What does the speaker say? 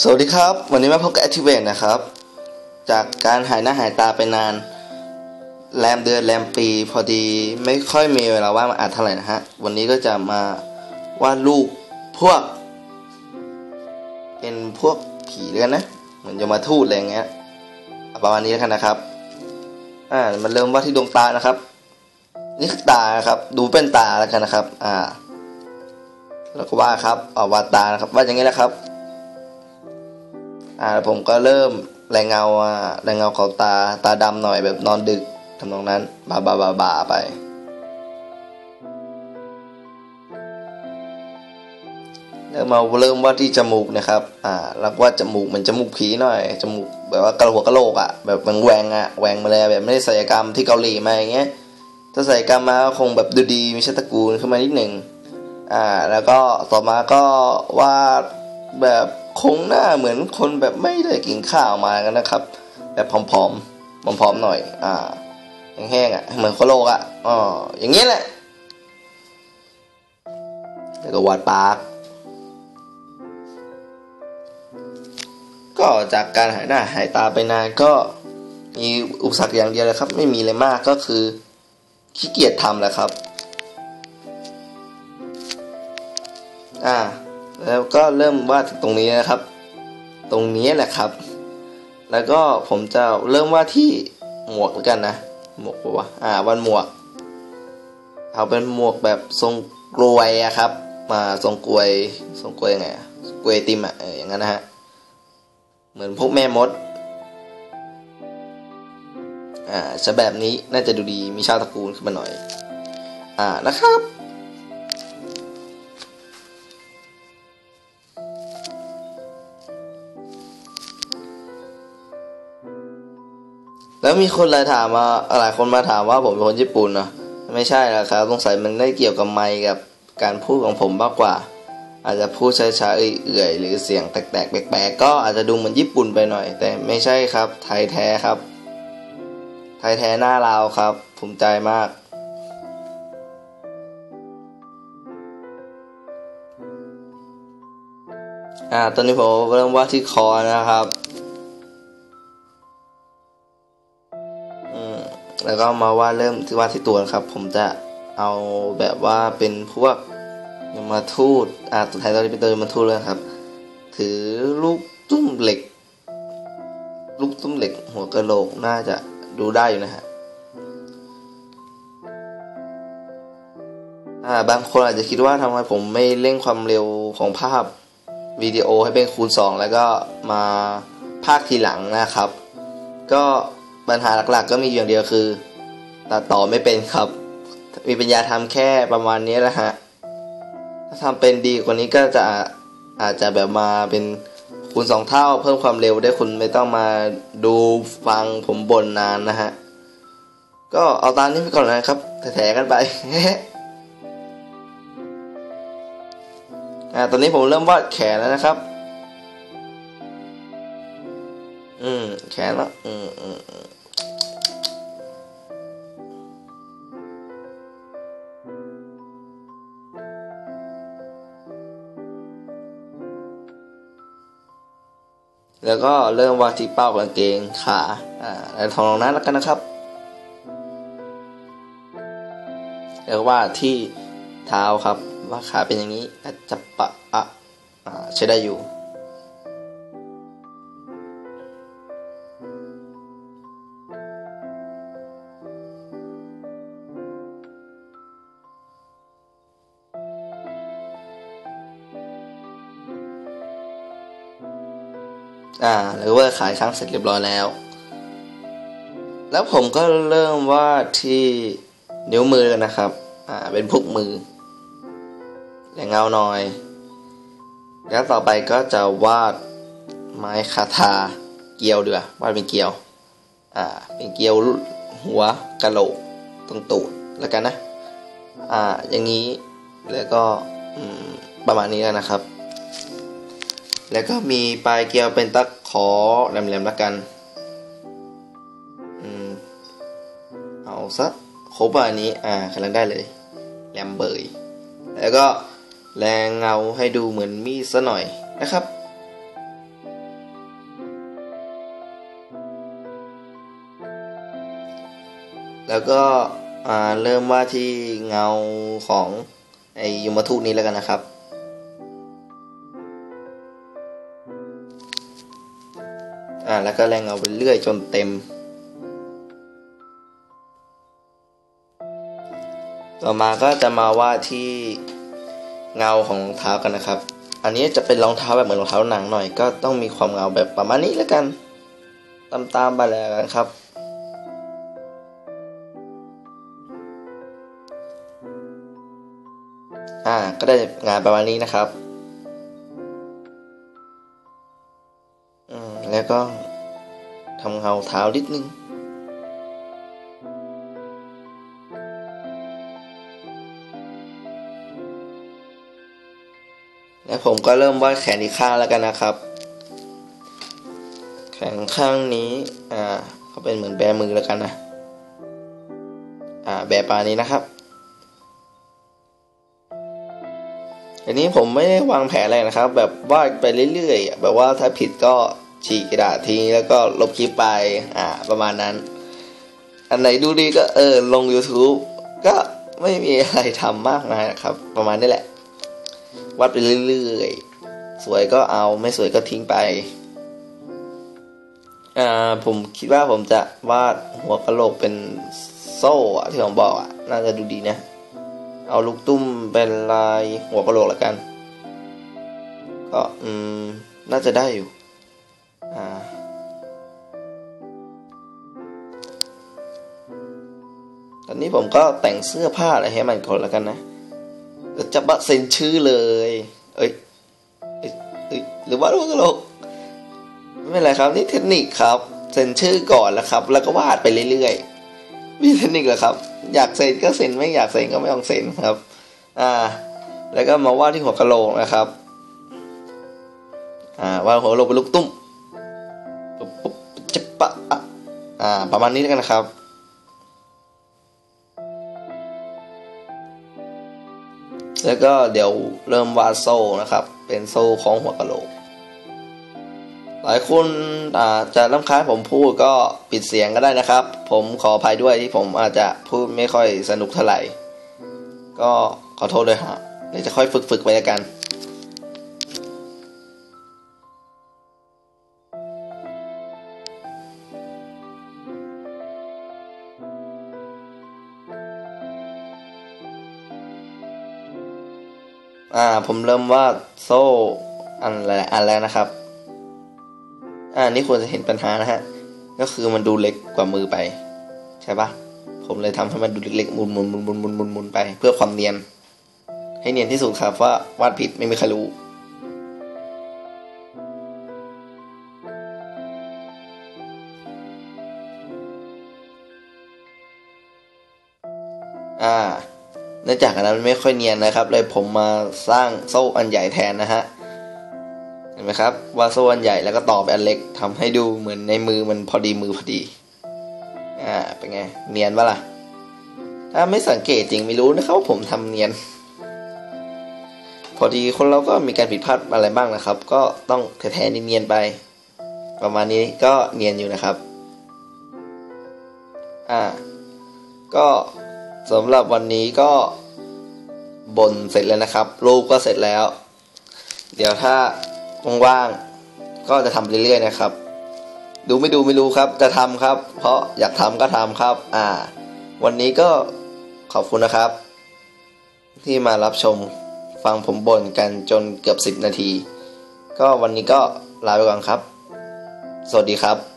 สวัสดีครับ วันนี้มาพบกับ Activate นะครับ จากการหายหน้าหายตาไปนาน แรมเดือนแรมปี พอดีไม่ค่อยมีเวลาว่างมาอ่านเท่าไหร่นะฮะ วันนี้ก็จะมาวาดรูปพวก เป็นพวกผีเรือนนะ เหมือนจะมาทูดอะไรเงี้ยประมาณนี้แล้วกันนะครับ อ่า มันเริ่มวาดที่ดวงตานะครับ นี่คือตานะครับ ดูเป็นตาแล้วกันนะครับ อ่า แล้วก็วาดครับเอาวาดตานะครับวาดอย่างนี้แหละครับ อ่าผมก็เริ่มแรงเงาอ่าแรงเงาของตาตาดำหน่อยแบบนอนดึกทำนองนั้นบาบาบาบาไปแล้วมาเริ่มวาดที่จมูกนะครับอ่าแล้ววาดจมูกเหมือนจมูกผีหน่อยจมูกแบบว่ากระหัวกระโหลกอะ่ะแบบแหวงอะ่ะแหวงมาเลยแบบไม่ได้ศัลยกรรมที่เกาหลีมาอย่างเงี้ยถ้าศัลยกรรมมาคงแบบดูดีมีชาติตระกูลขึ้นมานิดหนึ่ง อ่าแล้วก็ต่อมาก็วาดแบบคงหน้าเหมือนคนแบบไม่ได้กินข้าวมากันนะครับ แบบผอมๆผอมๆหน่อย อ่าแห้งๆอะเหมือนโคโลกอะอ๋ออย่างเงี้ยแหละแล้วก็วาดปากก็จากการหายหน้าหายตาไปนานก็มีอุปสรรคอย่างเดียวเลยครับ ไม่มีอะไรมากก็คือขี้เกียจทำแหละครับ อ่า แล้วก็เริ่มวาดตรงนี้นะครับ ตรงนี้แหละครับ แล้วก็ผมจะเริ่มวาดที่หมวกแล้วกันนะ หมวกปะวะอ่าวันหมวก เอาเป็นหมวกแบบทรงกลวยอะครับ มาทรงกลวยทรงกลวยยังไงกลวยติมอะอออย่างนั้นนะฮะ เหมือนพวกแม่มด อ่าจะแบบนี้น่าจะดูดีมีชาติตระกูลขึ้นมาหน่อย อ่านะครับ แล้วมีคนหลายถามมาหลายคนมาถามว่าผมเป็นคนญี่ปุ่นเนาะไม่ใช่หรอกครับสงสัยมันได้เกี่ยวกับไมค์กับการพูดของผมมากกว่า อาจจะพูดช้าๆเอื่อยๆหรือเสียงแตกๆแปลกๆก็อาจจะดูเหมือนญี่ปุ่นไปหน่อย แต่ไม่ใช่ครับ ไทยแท้ครับ ไทยแท้หน้าลาวครับภูมิใจมากอ่าตอนนี้ผมเริ่มวาดที่คอนะครับ แล้วก็มาวาดเริ่มที่วาดที่ตัวนะครับ ผมจะเอาแบบว่าเป็นพวกยมทูตอ่าตัวไทยตอนนี้เป็นตัวยมทูตเลยครับ ถือลูกตุ้มเหล็ก ลูกตุ้มเหล็ก หัวกะโหลกน่าจะดูได้อยู่นะฮะอ่าบางคนอาจจะคิดว่าทำไมผมไม่เร่งความเร็วของภาพวิดีโอให้เป็นคูณ 2 แล้วก็มาภาคทีหลังนะครับ ก็ ปัญหาหลักๆ ก็มีอย่างเดียวคือ ตัดต่อไม่เป็นครับ มีปัญญาทำแค่ประมาณนี้แหละฮะถ้าทำเป็นดีกว่านี้ก็จะอาจจะแบบมาเป็นคูณสองเท่าเพิ่มความเร็วได้คุณไม่ต้องมาดูฟังผมบ่นนานนะฮะ ก็เอาตามนี้ไปก่อนนะครับแถๆกันไปอ่าตอนนี้ผมเริ่มวาดแขนแล้วนะครับ อืมแขนแล้วอืมอืมอืมแล้วก็เริ่มวาดที่เป้ากางเกงขาอ่าแล้วทองนั้นแล้วกันนะครับ แล้ววาดที่เท้าครับว่าขาเป็นอย่างนี้จะปะอะอ่าใช้ได้อยู่ อ่าหรือว่าขายครั้งเสร็จเรียบร้อยแล้ว แล้วผมก็เริ่มวาดที่นิ้วมือนะครับ อ่า เป็นพวกมือแรงเงาหน่อย แล้วต่อไปก็จะวาดไม้คาทาเกลียวเดือวาดเป็นเกลียว อ่า เป็นเกลียวหัวกะโหลกตรงตูดแล้วกันนะ อ่า อย่างนี้ แล้วก็ประมาณนี้แล้วนะครับ แล้วก็มีปลายเกลียวเป็นตะขอแหลมๆแล้วกันอืมเอาสักครบอันนี้ อ่ากำลังได้เลยแหลมเบย แล้วก็แรงเงาให้ดูเหมือนมีดซะหน่อยนะครับแล้วก็เริ่มว่าที่เงาของไอยมทูตนี้แล้วกันนะครับ แล้วก็แรงเงาไปเรื่อยจนเต็ม ต่อมาก็จะมาว่าที่เงาของรองเท้ากันนะครับ อันนี้จะเป็นรองเท้าแบบเหมือนรองเท้าหนังหน่อย ก็ต้องมีความเงาแบบประมาณนี้แล้วกัน ตามๆไปแล้วกันครับอ่าก็ได้งานประมาณนี้นะครับ อืม แล้วก็ ทำเงาเท้านิดนึง แล้วผมก็เริ่มวาดแขนอีกข้างแล้วกันนะครับ แขนข้างนี้อ่าเขาเป็นเหมือนแบมือแล้วกันนะอ่าแบปานี้นะครับอันนี้ผมไม่ได้วางแผนอะไรนะครับ แบบวาดไปเรื่อยๆแบบว่าถ้าผิดก็ ฉีกกระดาษทิ้งแล้วก็ลบคลิปไปอ่าประมาณนั้น อันไหนดูดีก็เออลง YouTube ก็ไม่มีอะไรทำมากมายนะครับ ประมาณนี้แหละวาดไปเรื่อยๆ สวยก็เอาไม่สวยก็ทิ้งไปอ่าผมคิดว่าผมจะวาดหัวกะโหลกเป็นโซ่ที่ผมบอกอะน่าจะดูดีนะ เอาลูกตุ้มเป็นลายหัวกะโหลกละกัน ก็อืมน่าจะได้อยู่ อ่าตอนนี้ผมก็แต่งเสื้อผ้าอะไรให้มันก่อนแล้วกันนะจะบะเซ็นชื่อเลย เอ้ยเอ้ยหรือว่าลูกกะโหลกไม่เป็นไรครับนี่เทคนิคครับ เซ็นชื่อก่อนแล้วครับ แล้วก็วาดไปเรื่อยๆ มีเทคนิคเหรอครับ อยากเซ็นก็เซ็นไม่อยากเซ็นก็ไม่ต้องเซ็นครับ อ่า แล้วก็มาวาดที่หัวกะโหลกนะครับ อ่าวาดหัวกะโหลกเป็นลูกตุ้ม ปุ๊บจะปะอ่าประมาณนี้แล้วกันนะครับแล้วก็เดี๋ยวเริ่มวาดโซ่นะครับ เป็นโซ่ของหัวกะโหลก หลายคนอาจจะรำคาญผมพูดก็ปิดเสียงก็ได้นะครับ ผมขออภัยด้วยที่ผมอาจจะพูดไม่ค่อยสนุกเท่าไหร่ ก็ขอโทษด้วยฮะเดี๋ยวจะค่อยฝึกๆไปแล้วกัน ผมเริ่มวาดโซ่อันแรกอันแรกนะครับ อ่านี่ควรจะเห็นปัญหานะฮะ ก็คือมันดูเล็กกว่ามือไป ใช่ปะผมเลยทำให้มันดูเล็กๆหมุนหมุนหมุนหมุนหมุนหมุนหมุนไป เพื่อความเนียน ให้เนียนที่สุดครับว่าวาดผิดไม่มีใครรู้อ่า เนื่องจากอันนั้นไม่ค่อยเนียนนะครับ เลยผมมาสร้างโซ่อันใหญ่แทนนะฮะเห็นไหมครับว่าโซ่อันใหญ่แล้วก็ต่อไปอันเล็กทำให้ดูเหมือนในมือมันพอดีมือพอดีอ่าเป็นไงเนียนปะล่ะ ถ้าไม่สังเกตจริงไม่รู้นะครับว่าผมทำเนียน พอดีคนเราก็มีการผิดพลาดอะไรบ้างนะครับ ก็ต้องแท้ๆเนียนไป ประมาณนี้ก็เนียนอยู่นะครับ อ่า ก็ สำหรับวันนี้ก็บนเสร็จแล้วนะครับ รูปก็เสร็จแล้ว เดี๋ยวถ้าว่างๆก็จะทำเรื่อยๆนะครับ ดูไม่ดูไม่รู้ครับ จะทำครับ เพราะอยากทำก็ทำครับ อ่า วันนี้ก็ขอบคุณนะครับ ที่มารับชมฟังผมบ่นกันจนเกือบสิบนาที ก็วันนี้ก็ลาไปก่อนครับ สวัสดีครับ